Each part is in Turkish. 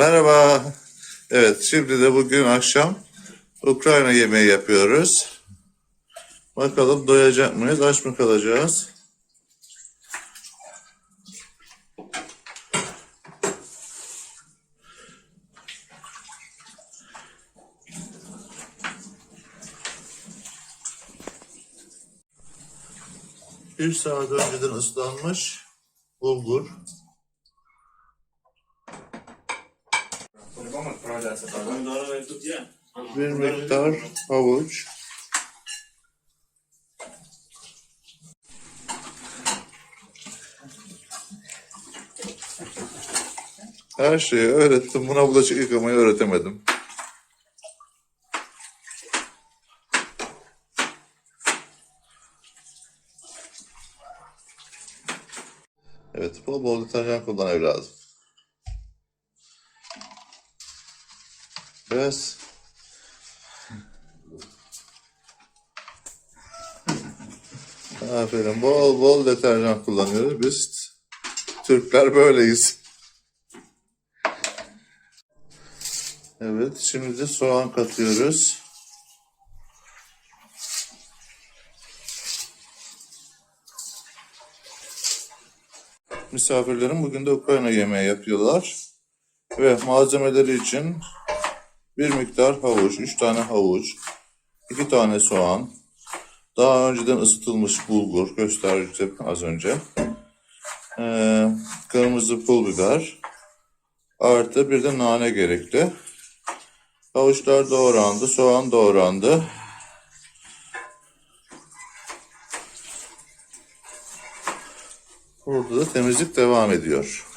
Merhaba. Evet, şimdi de bugün akşam Ukrayna yemeği yapıyoruz. Bakalım doyacak mıyız, aç mı kalacağız? Bir saat önceden ıslanmış bulgur, bir miktar havuç, Her şeyi öğrettim. Buna bulaşık yıkamayı öğretemedim. Evet, bol bol deterjan kullan evladım. Biraz Aferin. Bol bol deterjan kullanıyoruz. Biz Türkler böyleyiz. Evet, şimdi de soğan katıyoruz. Misafirlerim bugün de Ukrayna yemeği yapıyorlar. Ve malzemeleri için bir miktar havuç, üç tane havuç, iki tane soğan, daha önceden ısıtılmış bulgur gösterdim az önce. Ee, kırmızı pul biber, artı bir de nane gerekli. Havuçlar doğrandı, soğan doğrandı. Burada da temizlik devam ediyor.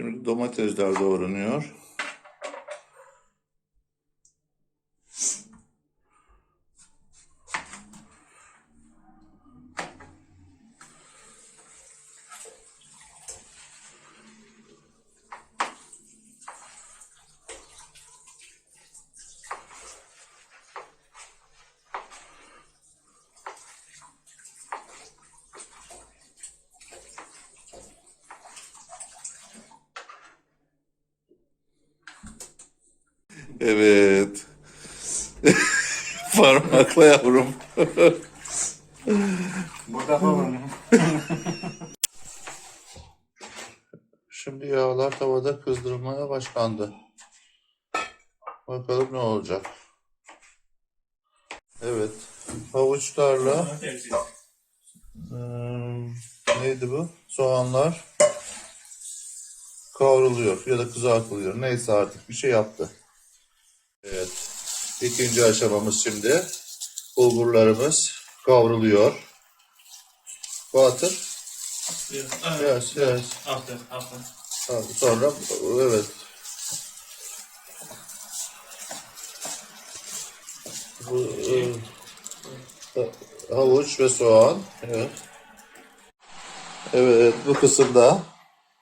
Şimdi domatesler doğranıyor. Evet. Parmakla yavrum. Burada falan. Şimdi yağlar tavada kızdırılmaya başlandı. Bakalım ne olacak. Evet. Havuçlarla hmm, neydi bu? Soğanlar kavruluyor ya da kızartılıyor. Neyse artık bir şey yaptı. Evet. İkinci aşamamız şimdi. Bulgurlarımız kavruluyor. Batır. Yes, yes. After, after. Ha, Sonra evet. Bu, e, ha- havuç ve soğan. Evet. Evet bu kısımda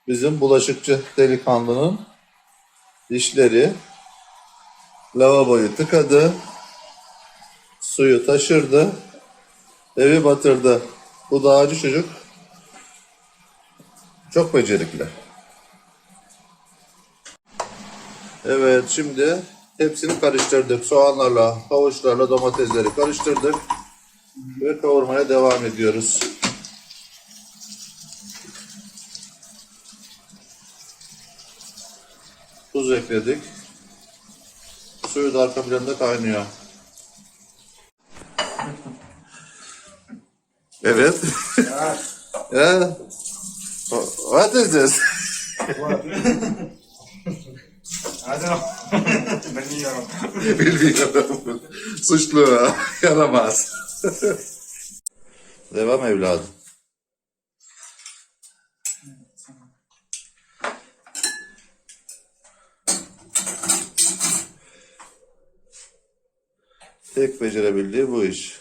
bizim bulaşıkçı delikanlının dişleri lavaboyu tıkadı. Suyu taşırdı. Evi batırdı. Bu dağcı çocuk çok becerikli. Evet şimdi hepsini karıştırdık. Soğanlarla, havuçlarla domatesleri karıştırdık. Ve kavurmaya devam ediyoruz. Tuz ekledik. Suyu da arka planda kaynıyor. Evet. yeah. What is this? Know. Bilmiyorum. Bilmiyorum. Suçlu. Yaramaz. Devam evladım. Tek becerebildiği bu iş.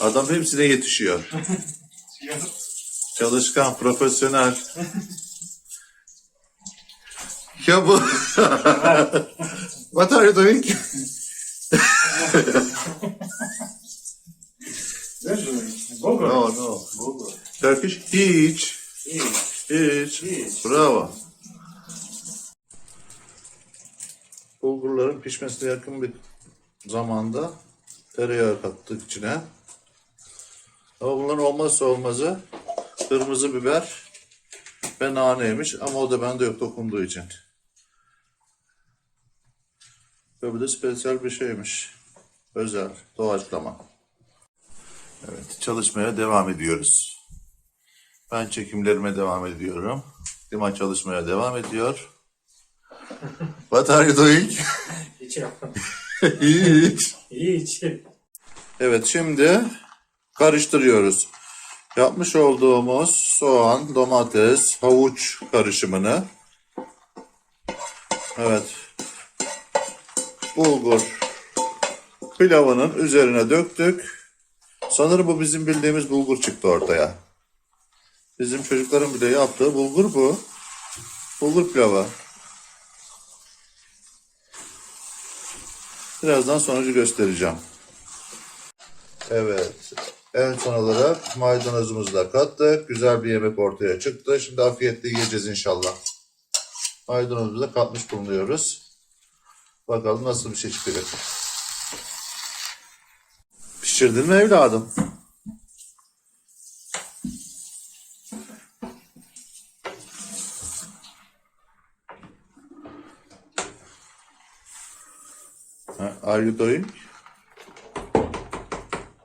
Adam hepsine yetişiyor. Çalışkan, profesyonel. Ya bu... What are you doing? Bulgur. No, no. Bulgur. Turkish? Hiç. Hiç. Hiç. Bravo. Bulgurların pişmesine yakın bir zamanda tereyağı kattık içine. Ama bunların olmazsa olmazı kırmızı biber ve naneymiş ama o da bende yok dokunduğu için. Ve bu da spesiyel bir şeymiş. Özel, doğaçlama. Evet, çalışmaya devam ediyoruz. Ben çekimlerime devam ediyorum. Dima çalışmaya devam ediyor. What are you doing? Hiç yapmadım. Hiç. Hiç. Evet şimdi karıştırıyoruz. Yapmış olduğumuz soğan, domates, havuç karışımını evet bulgur pilavının üzerine döktük. Sanırım bu bizim bildiğimiz bulgur çıktı ortaya. Bizim çocukların bile yaptığı bulgur bu. Bulgur pilavı. Birazdan sonucu göstereceğim. Evet. En son olarak maydanozumuzu da kattık. Güzel bir yemek ortaya çıktı. Şimdi afiyetle yiyeceğiz inşallah. Maydanozumuzu da katmış bulunuyoruz. Bakalım nasıl bir şey çıkacak. Pişirdin mi evladım? Are you doing?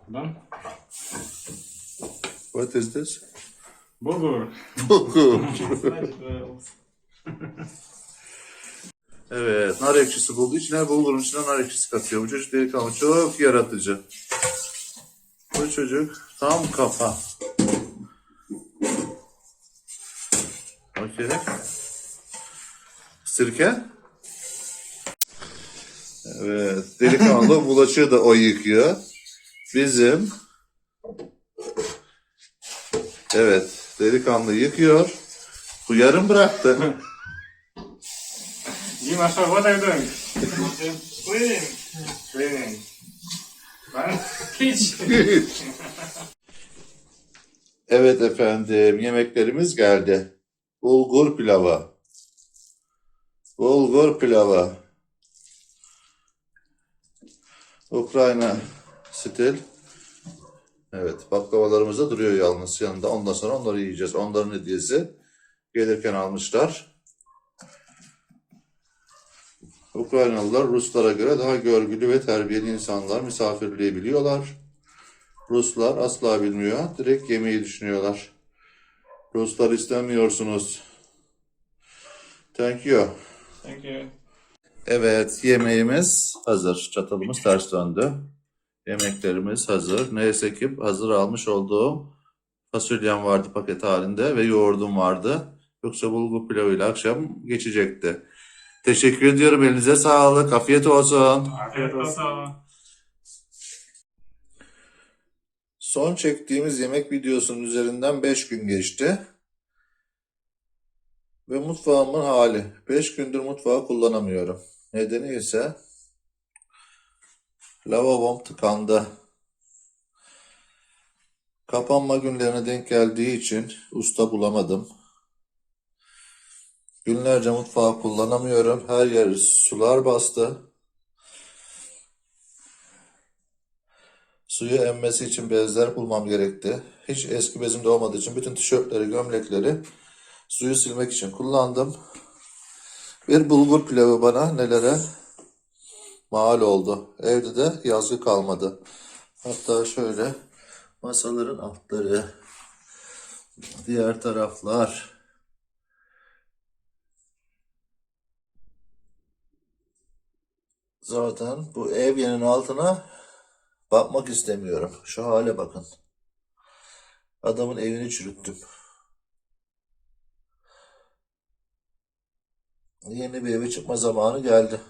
Ben? What is this? Bulgur. Bulgur. Evet, nar ekşisi bulduğu için her bulgurun içine nar ekşisi katıyor. Bu çocuk delikanlı çok yaratıcı. Bu çocuk tam kafa. Okey. Sirke. Evet, delikanlı bulaşığı da o yıkıyor. Bizim Evet, delikanlı yıkıyor. Bu yarım bıraktı. Dima, so what are you doing? Cleaning. Cleaning. Hiç. Evet efendim, yemeklerimiz geldi. Bulgur pilavı. Bulgur pilavı. Ukrayna stil. Evet, baklavalarımız da duruyor yalnız yanında. Ondan sonra onları yiyeceğiz. Onların hediyesi gelirken almışlar. Ukraynalılar Ruslara göre daha görgülü ve terbiyeli insanlar misafirliği biliyorlar. Ruslar asla bilmiyor. Direkt yemeği düşünüyorlar. Ruslar istemiyorsunuz. Thank you. Thank you. Evet, yemeğimiz hazır. Çatalımız ters döndü. Yemeklerimiz hazır. Neyse ki hazır almış olduğum fasulyem vardı paket halinde ve yoğurdum vardı. Yoksa bulgur pilavıyla akşam geçecekti. Teşekkür ediyorum. Elinize sağlık. Afiyet olsun. Afiyet olsun. Son çektiğimiz yemek videosunun üzerinden 5 gün geçti. Ve mutfağımın hali. 5 gündür mutfağı kullanamıyorum. Nedeni ise lavabom tıkandı. Kapanma günlerine denk geldiği için usta bulamadım. Günlerce mutfağı kullanamıyorum. Her yer sular bastı. Suyu emmesi için bezler bulmam gerekti. Hiç eski bezim de olmadığı için bütün tişörtleri, gömlekleri suyu silmek için kullandım. Bir bulgur pilavı bana nelere mal oldu. Evde de yazgı kalmadı. Hatta şöyle masaların altları, diğer taraflar, Zaten bu evyenin altına bakmak istemiyorum. Şu hale bakın. Adamın evini çürüttüm. Yeni bir eve çıkma zamanı geldi.